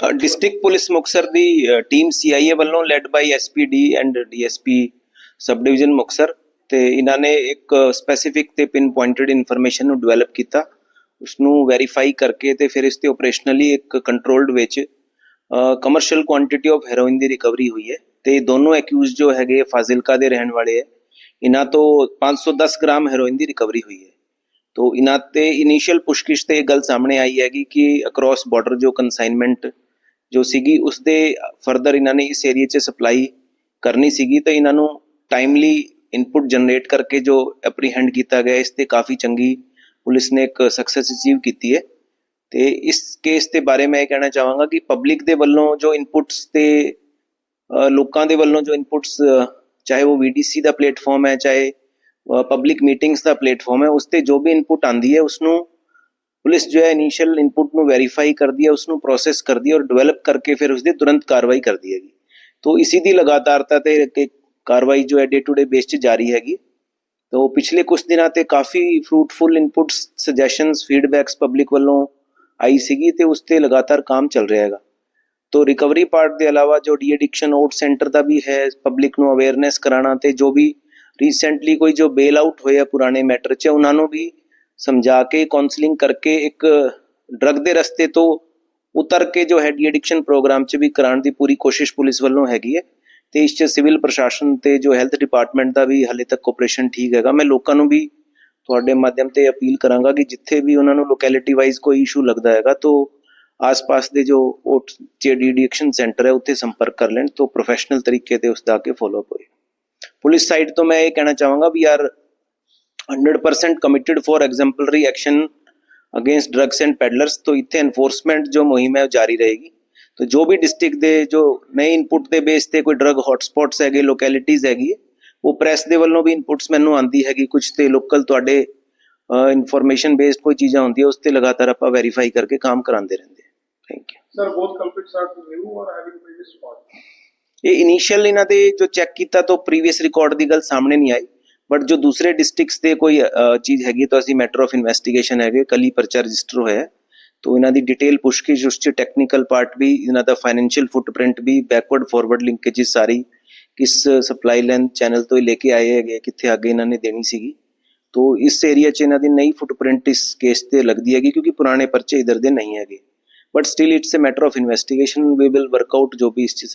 District police Muktsar ਦੀ team CIA ਵੱਲੋਂ led by SPD and DSP sub division Muktsar ਤੇ ਇਹਨਾਂ ਨੇ ਇੱਕ ਸਪੈਸੀਫਿਕ ਤੇ ਪਿਨ ਪੁਆਇੰਟਡ ਇਨਫੋਰਮੇਸ਼ਨ ਨੂੰ ਡਿਵੈਲਪ ਕੀਤਾ। ਉਸ ਨੂੰ ਵੈਰੀਫਾਈ ਕਰਕੇ ਤੇ ਫਿਰ ਇਸ ਤੇ ਆਪਰੇਸ਼ਨਲੀ ਇੱਕ ਕੰਟਰੋਲਡ ਵਿੱਚ ਕਮਰਸ਼ੀਅਲ ਕੁਆਂਟੀਟੀ ਆਫ ਹੈਰੋਇਨ ਦੀ ਰਿਕਵਰੀ ਹੋਈ ਹੈ ਤੇ ਦੋਨੋਂ ਐਕਿਊਜ਼ ਜੋ ਹੈਗੇ ਫਾਜ਼ਿਲਕਾ ਦੇ ਰਹਿਣ ਵਾਲੇ ਹੈ ਇਹਨਾਂ ਤੋਂ 510 ਗ੍ਰਾਮ ਹੈਰੋਇਨ ਦੀ ਰਿਕਵਰੀ ਹੋਈ ਹੈ। ਤੋ ਇਹਨਾਂ ਤੇ ਇਨੀਸ਼ੀਅਲ ਪੁਸ਼ਕਿਸ਼ ਤੇ ਇਹ ਗੱਲ ਸਾਹਮਣੇ ਆਈ ਹੈਗੀ ਕਿ ਅਕ੍ਰੋਸ ਬਾਰਡਰ ਜੋ ਕਨਸਾਈਨਮੈਂਟ ਜੋ ਸੀਗੀ ਉਸ ਦੇ ਫਰਦਰ ਇਹਨਾਂ ਨੇ ਇਸ ਏਰੀਆ 'ਚ ਸਪਲਾਈ ਕਰਨੀ ਸੀਗੀ ਤਾਂ ਇਹਨਾਂ ਨੂੰ ਟਾਈਮਲੀ ਇਨਪੁਟ ਜਨਰੇਟ ਕਰਕੇ ਜੋ ਐਪਰੀਹੈਂਡ ਕੀਤਾ ਗਿਆ, ਇਸ ਤੇ ਕਾਫੀ ਚੰਗੀ ਪੁਲਿਸ ਨੇ ਇੱਕ ਸਕਸੈਸ ਅਚੀਵ ਕੀਤੀ ਹੈ। ਤੇ ਇਸ ਕੇਸ ਦੇ ਬਾਰੇ ਮੈਂ ਇਹ ਕਹਿਣਾ ਚਾਹਾਂਗਾ ਕਿ ਪਬਲਿਕ ਦੇ ਵੱਲੋਂ ਜੋ ਇਨਪੁਟਸ ਤੇ ਲੋਕਾਂ ਦੇ ਵੱਲੋਂ ਜੋ ਇਨਪੁਟਸ ਚਾਹੇ ਉਹ VDC ਦਾ ਪਲੇਟਫਾਰਮ ਹੈ, ਚਾਹੇ ਪਬਲਿਕ ਮੀਟਿੰਗਸ ਦਾ ਪਲੇਟਫਾਰਮ ਹੈ, ਉਸ ਤੇ ਜੋ ਵੀ ਇਨਪੁਟ ਆਂਦੀ ਹੈ ਉਸ ਨੂੰ ਪੁਲਿਸ ਜੋ ਹੈ ਇਨੀਸ਼ੀਅਲ ਇਨਪੁਟ ਨੂੰ ਵੈਰੀਫਾਈ ਕਰਦੀ ਹੈ ਉਸ ਨੂੰ ਪ੍ਰੋਸੈਸ ਕਰਦੀ ਹੈ ਔਰ ਡਿਵੈਲਪ ਕਰਕੇ ਫਿਰ ਉਸ ਦੀ ਤੁਰੰਤ ਕਾਰਵਾਈ ਕਰਦੀ ਹੈਗੀ। ਤੋ ਇਸੀ ਦੀ ਲਗਾਤਾਰਤਾ ਤੇ ਇੱਕ ਕਾਰਵਾਈ ਜੋ ਹੈ ਡੇ ਟੂ ਡੇ ਬੇਸ 'ਚ ਜਾਰੀ ਹੈਗੀ। ਤੋ ਪਿਛਲੇ ਕੁਝ ਦਿਨਾਂ ਤੇ ਕਾਫੀ fruitful inputs suggestions feedbacks public ਵੱਲੋਂ ਆਈ ਸੀਗੀ ਤੇ ਉਸ ਤੇ ਲਗਾਤਾਰ ਕੰਮ ਚੱਲ ਰਿਹਾ ਹੈਗਾ। ਤੋ ਰਿਕਵਰੀ ਪਾਰਟ ਦੇ ਇਲਾਵਾ ਜੋ ਡੀ ਐਡਿਕਸ਼ਨ ਆਊਟ ਸੈਂਟਰ ਦਾ ਵੀ ਹੈ ਪਬਲਿਕ ਨੂੰ ਅਵੇਅਰਨੈਸ ਕਰਾਉਣਾ ਤੇ ਜੋ ਵੀ ਰੀਸੈਂਟਲੀ ਕੋਈ ਜੋ ਬੇਲ ਆਊਟ ਹੋਇਆ ਪੁਰਾਣੇ ਮੈਟਰ 'ਚ, ਉਹਨਾਂ ਨੂੰ ਵੀ ਸਮਝਾ ਕੇ ਕਾਉਂਸਲਿੰਗ ਕਰਕੇ ਇੱਕ ਡਰਗ ਦੇ ਰਸਤੇ ਤੋਂ ਉਤਰ ਕੇ ਜੋ ਹੈ ਡੀ ਐਡਿਕਸ਼ਨ ਪ੍ਰੋਗਰਾਮ 'ਚ ਵੀ ਕਰਾਉਣ ਦੀ ਪੂਰੀ ਕੋਸ਼ਿਸ਼ ਪੁਲਿਸ ਵੱਲੋਂ ਹੈਗੀ ਹੈ ਤੇ ਇਸ 'ਚ ਸਿਵਲ ਪ੍ਰਸ਼ਾਸਨ ਤੇ ਜੋ ਹੈਲਥ ਡਿਪਾਰਟਮੈਂਟ ਦਾ ਵੀ ਹਲੇ ਤੱਕ ਕੋਆਪਰੇਸ਼ਨ ਠੀਕ ਹੈਗਾ। ਮੈਂ ਲੋਕਾਂ ਨੂੰ ਵੀ ਤੁਹਾਡੇ ਮਾਧਿਅਮ ਤੇ ਅਪੀਲ ਕਰਾਂਗਾ ਕਿ ਜਿੱਥੇ ਵੀ ਉਹਨਾਂ ਨੂੰ ਲੋਕੈਲਿਟੀ ਵਾਈਜ਼ ਕੋਈ ਇਸ਼ੂ ਲੱਗਦਾ ਹੈਗਾ ਤਾਂ ਆਸ-ਪਾਸ ਦੇ ਜੋ ਜਿਹੜੀ ਐਡਿਕਸ਼ਨ ਸੈਂਟਰ ਹੈ ਉੱਥੇ ਸੰਪਰਕ ਕਰ ਲੈਣ, ਤੋਂ ਪ੍ਰੋਫੈਸ਼ਨਲ ਤਰੀਕੇ ਤੇ ਉਸ ਦਾ ਕੇ ਫੋਲੋ ਅਪ ਹੋਏ। ਪੁਲਿਸ ਸਾਈਡ ਤੋਂ ਮੈਂ ਇਹ ਕਹਿਣਾ ਚਾਹਾਂਗਾ ਵੀ ਯਾਰ 100% committed for exemplary action against drugs and peddlers तो ਇੱਥੇ ਐਨਫੋਰਸਮੈਂਟ ਜੋ ਮੁਹਿੰਮ ਹੈ ਜਾਰੀ ਰਹੇਗੀ। ਤੋ ਜੋ ਵੀ ਡਿਸਟ੍ਰਿਕਟ ਦੇ ਜੋ ਨਏ ਇਨਪੁਟ ਦੇ ਬੇਸ ਤੇ ਕੋਈ ਡਰਗ ਹੌਟਸਪੌਟਸ ਹੈਗੇ ਲੋਕੈਲਿਟੀਜ਼ ਹੈਗੀ ਉਹ ਪ੍ਰੈਸ ਦੇ ਵੱਲੋਂ ਵੀ ਇਨਪੁਟਸ ਮੈਨੂੰ ਆਂਦੀ ਹੈਗੀ ਕੁਝ ਤੇ ਲੋਕਲ ਤੁਹਾਡੇ ਇਨਫੋਰਮੇਸ਼ਨ ਬੇਸਡ ਕੋਈ ਚੀਜ਼ਾਂ ਹੁੰਦੀਆਂ ਉਸ ਤੇ ਲਗਾਤਾਰ ਆਪਾਂ ਵੈਰੀਫਾਈ ਕਰਕੇ ਕੰਮ ਕਰਾਉਂਦੇ ਰਹਿੰਦੇ thank you sir both completes are new or having previous record ਇਹ ਇਨੀਸ਼ੀਅਲ ਇਹਨਾਂ ਦੇ ਜੋ ਚੈੱਕ ਕੀਤਾ ਤਾਂ ਪ੍ਰੀਵੀਅਸ ਰਿਕਾਰਡ ਦੀ ਗੱਲ ਸਾਹਮਣੇ ਨਹੀਂ ਆਈ। ਬਟ ਜੋ ਦੂਸਰੇ ਡਿਸਟ੍ਰਿਕਟਸ ਦੇ ਕੋਈ ਅ, ਚੀਜ਼ ਹੈਗੀ ਤਾਂ ਅਸੀਂ ਮੈਟਰ ਆਫ ਇਨਵੈਸਟੀਗੇਸ਼ਨ ਹੈਗੇ ਕਲੀ ਪਰਚਾ ਰਜਿਸਟਰ ਹੋਇਆ ਹੈ ਤੋ ਇਹਨਾਂ ਦੀ ਡਿਟੇਲ ਪੁੱਛਗਿੱਛ ਉਸ ਚ ਟੈਕਨੀਕਲ ਪਾਰਟ ਵੀ ਇਹਨਾਂ ਦਾ ਫਾਈਨੈਂਸ਼ੀਅਲ ਫੁੱਟਪ੍ਰਿੰਟ ਵੀ ਬੈਕਵਰਡ ਫਾਰਵਰਡ ਲਿੰਕੇजेस ਸਾਰੀ ਕਿਸ ਸਪਲਾਈ ਲਾਈਨ ਚੈਨਲ ਤੋਂ ਹੀ ਲੈ ਕੇ ਆਏ ਹੈਗੇ ਕਿੱਥੇ ਅੱਗੇ ਇਹਨਾਂ ਨੇ ਦੇਣੀ ਸੀਗੀ ਤੋ ਇਸ ਏਰੀਆ 'ਚ ਇਹਨਾਂ ਦੀ ਨਈ ਫੁੱਟਪ੍ਰਿੰਟ ਇਸ ਕੇਸ ਤੇ ਲੱਗਦੀ ਹੈਗੀ ਕਿਉਂਕਿ ਪੁਰਾਣੇ ਪਰਚੇ ਇਧਰ ਦੇ ਨਹੀਂ ਹੈਗੇ but still it's a matter of investigation we will work out ਜੋ ਵੀ ਇਸ 'ਚ